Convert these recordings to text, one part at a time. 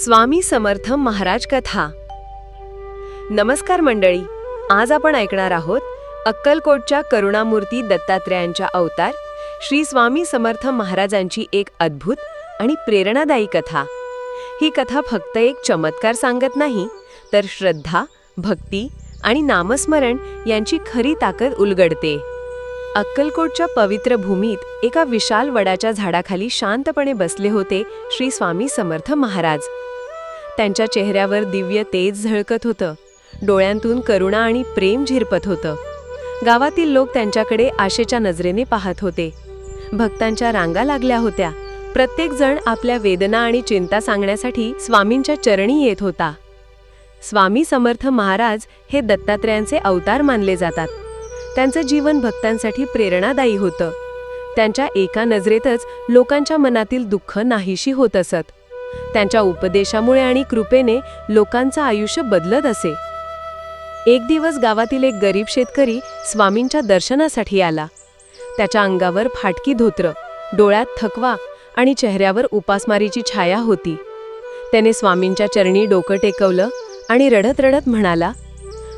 स्वामी समर्थ महाराज कथा. नमस्कार मंडळी आज आपण ऐकणार आहोत अक्कलकोटच्या करुणामूर्ती दत्तात्रेयांच्या अवतार श्री स्वामी समर्थ महाराजांची एक अद्भुत आणि प्रेरणादायी कथा. ही कथा फक्त एक चमत्कार सांगत नाही तर श्रद्धा भक्ती आणि नामस्मरण यांची खरी ताकद उलगडते. अक्कलकोटच्या पवित्र भूमीत एका विशाल वडाच्या झाडाखाली शांतपणे बसले होते श्री स्वामी समर्थ महाराज. त्यांच्या चेहऱ्यावर दिव्य तेज झळकत होतं. डोळ्यांतून करुणा आणि प्रेम झिरपत होतं. गावातील लोक त्यांच्याकडे आशेच्या नजरेने पाहत होते. भक्तांच्या रांगा लागल्या होत्या. प्रत्येक जण आपल्या वेदना आणि चिंता सांगण्यासाठी स्वामींच्या चरणी येत होता. स्वामी समर्थ महाराज हे दत्तात्रेयांचे अवतार मानले जातात. त्यांचं जीवन भक्तांसाठी प्रेरणादायी होतं. त्यांच्या एका नजरेतच लोकांच्या मनातील दुःख नाहीशी होत असत. त्यांच्या उपदेशामुळे आणि कृपेने लोकांचं आयुष्य बदलत असे. एक दिवस गावातील एक गरीब शेतकरी स्वामींच्या दर्शनासाठी आला. त्याच्या अंगावर फाटकी धोत्र डोळ्यात थकवा आणि चेहऱ्यावर उपासमारीची छाया होती. त्याने स्वामींच्या चरणी डोकं टेकवलं आणि रडत रडत म्हणाला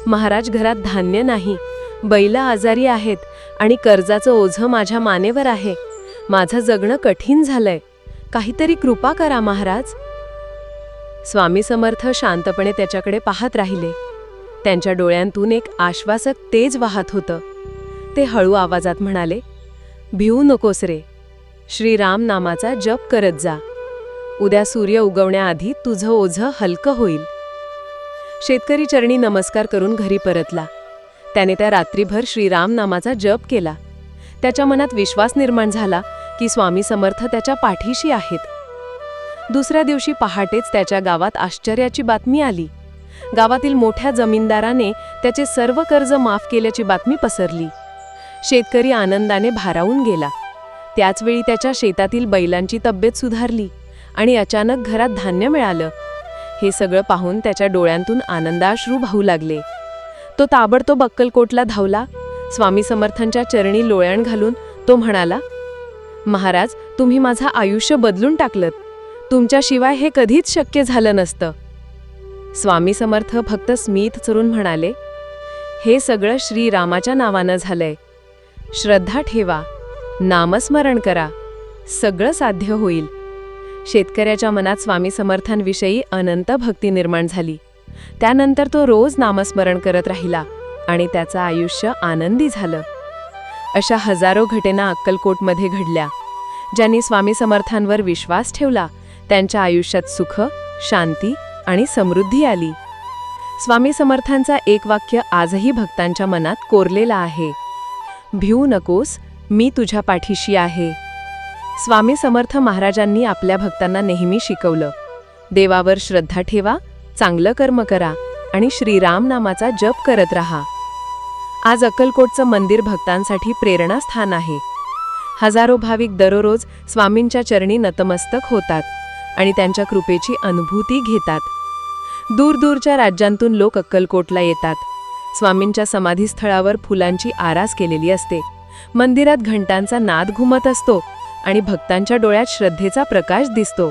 महाराज घरात धान्य नाही बैला आजारी आहेत आणि कर्जाचं ओझं माझ्या मानेवर आहे. माझं जगणं कठीण झालंय. काहीतरी कृपा करा महाराज. स्वामी समर्थ शांतपणे त्याच्याकडे पाहत राहिले. त्यांच्या डोळ्यांतून एक आश्वासक तेज वाहत होतं. ते हळू आवाजात म्हणाले भिवू नकोस रे. श्रीराम नामाचा जप करत जा. उद्या सूर्य उगवण्याआधी तुझं ओझं हलकं होईल. शेतकरी चरणी नमस्कार करून घरी परतला. त्याने त्या रात्रीभर श्रीराम नामाचा जप केला. त्याच्या मनात विश्वास निर्माण झाला की स्वामी समर्थ त्याच्या पाठीशी आहेत. दुसऱ्या दिवशी पहाटेच त्याच्या गावात आश्चर्याची बातमी आली. गावातील मोठ्या जमीनदाराने त्याचे सर्व कर्ज माफ केल्याची बातमी पसरली. शेतकरी आनंदाने भारावून गेला. त्याचवेळी त्याच्या शेतातील बैलांची तब्येत सुधारली आणि अचानक घरात धान्य मिळालं. हे सगळं पाहून त्याच्या डोळ्यांतून आनंदाश्रू वाहू लागले. तो ताबडतोब अक्कलकोटला धावला स्वामी समर्थांच्या चरणी लोळ्याण घालून तो म्हणाला महाराज तुम्ही माझं आयुष्य बदलून टाकलं तुमच्याशिवाय हे कधीच शक्य झालं नसतं. स्वामी समर्थ फक्त स्मित चरून म्हणाले हे सगळं श्रीरामाच्या नावानं झालंय. श्रद्धा ठेवा नामस्मरण करा सगळं साध्य होईल. शेतकऱ्याच्या मनात स्वामी समर्थांविषयी अनंत भक्ती निर्माण झाली. त्यानंतर तो रोज नामस्मरण करत राहिला. आणि त्याचं आयुष्य आनंदी झालं. अशा हजारो घटना अक्कलकोटमध्ये घडल्या. ज्यांनी स्वामी समर्थांवर विश्वास ठेवला त्यांच्या आयुष्यात सुख शांती आणि समृद्धी आली. स्वामी समर्थांचा एक वाक्य आजही भक्तांच्या मनात कोरलेला आहे. भिऊ नकोस मी तुझ्या पाठीशी आहे. स्वामी समर्थ महाराजांनी आपल्या भक्तांना नेहमी शिकवलं. देवावर श्रद्धा ठेवा चांगलं कर्म करा आणि श्रीराम नामाचा जप करत राहा. आज अक्कलकोटचं मंदिर भक्तांसाठी प्रेरणास्थान आहे. हजारो भाविक दररोज स्वामींच्या चरणी नतमस्तक होतात आणि त्यांच्या कृपेची अनुभूती घेतात. दूरदूरच्या राज्यांतून लोक अक्कलकोटला येतात. स्वामींच्या समाधीस्थळावर फुलांची आरास केलेली असते. मंदिरात घंटांचा नाद घुमत असतो आणि भक्तांच्या डोळ्यात श्रद्धेचा प्रकाश दिसतो.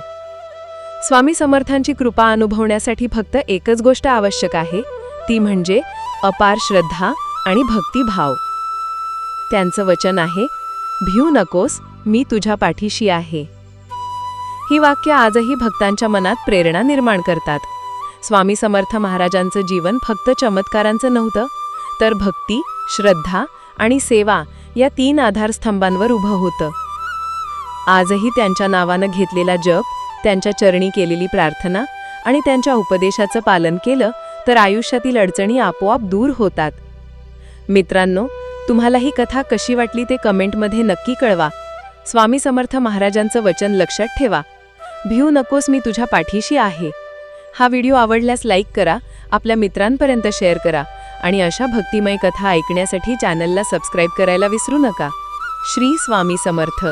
स्वामी समर्थांची कृपा अनुभवण्यासाठी फक्त एकच गोष्ट आवश्यक आहे ती म्हणजे अपार श्रद्धा आणि भक्तिभाव. त्यांचं वचन आहे भिऊ नकोस मी तुझ्या पाठीशी आहे. ही वाक्य आजही भक्तांच्या मनात प्रेरणा निर्माण करतात. स्वामी समर्थ महाराजांचं जीवन फक्त चमत्कारांचं नव्हतं तर भक्ती श्रद्धा आणि सेवा या तीन आधारस्तंभांवर उभं होतं. आजही त्यांच्या नावानं घेतलेला जप त्यांच्या चरणी केलेली प्रार्थना आणि त्यांच्या उपदेशाचं पालन केलं तर आयुष्यातील अडचणी आपोआप दूर होतात. मित्रांनो तुम्हाला ही कथा कशी वाटली ते कमेंटमध्ये नक्की कळवा. स्वामी समर्थ महाराजांचं वचन लक्षात ठेवा. भिऊ नकोस मी तुझ्या पाठीशी आहे. हा व्हिडिओ आवडल्यास लाईक करा आपल्या मित्रांपर्यंत शेअर करा आणि अशा भक्तिमय कथा ऐकण्यासाठी चॅनलला सबस्क्राईब करायला विसरू नका. श्री स्वामी समर्थ.